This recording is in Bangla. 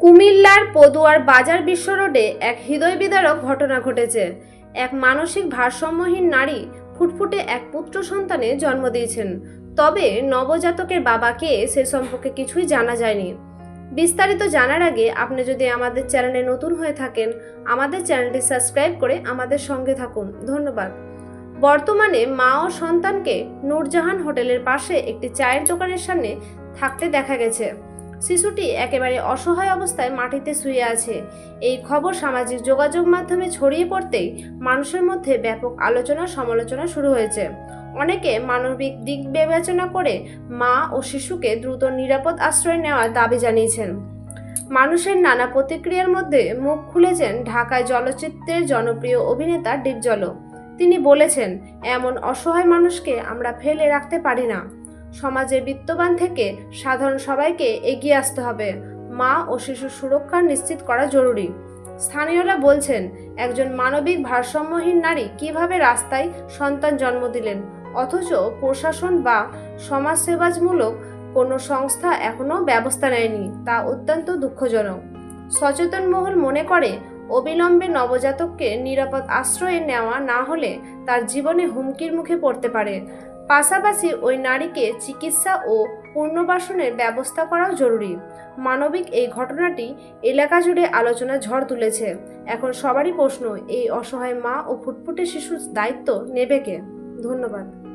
কুমিল্লার পদুয়ার বাজার বিশ্ব রোডে এক হৃদয় বিদারক ঘটনা ঘটেছে। এক মানসিক ভারসাম্যহীন নারী ফুটফুটে এক পুত্র সন্তানে জন্ম দিয়েছেন। তবে নবজাতকের বাবাকে সে সম্পর্কে কিছুই জানা যায়নি। বিস্তারিত জানার আগে আপনি যদি আমাদের চ্যানেলে নতুন হয়ে থাকেন, আমাদের চ্যানেলটি সাবস্ক্রাইব করে আমাদের সঙ্গে থাকুন। ধন্যবাদ। বর্তমানে মা ও সন্তানকে নূরজাহান হোটেলের পাশে একটি চায়ের দোকানের সামনে থাকতে দেখা গেছে। শিশুটি একেবারে অসহায় অবস্থায় মাটিতে শুয়ে আছে। এই খবর সামাজিক যোগাযোগ মাধ্যমে ছড়িয়ে পড়তেই মানুষের মধ্যে ব্যাপক আলোচনা সমালোচনা শুরু হয়েছে। অনেকে মানবিক দিক বিবেচনা করে মা ও শিশুকে দ্রুত নিরাপদ আশ্রয় নেওয়ার দাবি জানিয়েছেন। মানুষের নানা প্রতিক্রিয়ার মধ্যে মুখ খুলেছেন ঢাকায় চলচ্চিত্রের জনপ্রিয় অভিনেতা ডিপজল তিনি বলেছেন, এমন অসহায় মানুষকে আমরা ফেলে রাখতে পারি না। সমাজে বিত্তবান থেকে সাধারণ সবাইকে এগিয়ে আসতে হবে। মা ও শিশুর সুরক্ষা নিশ্চিত করা জরুরি। স্থানীয়রা বলছেন, একজন মানবিক ভারসাম্যহীন নারী কীভাবে রাস্তায় সন্তান জন্ম দিলেন? অথচ প্রশাসন বা সমাজসেবামূলক কোনো সংস্থা এখনও ব্যবস্থা নেয়নি, তা অত্যন্ত দুঃখজনক। সচেতন মহল মনে করে, অবিলম্বে নবজাতককে নিরাপদ আশ্রয়ে নেওয়া না হলে তার জীবনে হুমকির মুখে পড়তে পারে। পাশাপাশি ওই নারীকে চিকিৎসা ও পুনর্বাসনের ব্যবস্থা করাও জরুরি। মানবিক এই ঘটনাটি এলাকা জুড়ে আলোচনা ঝড় তুলেছে। এখন সবারই প্রশ্ন, এই অসহায় মা ও ফুটফুটে শিশুর দায়িত্ব নেবে কে? ধন্যবাদ।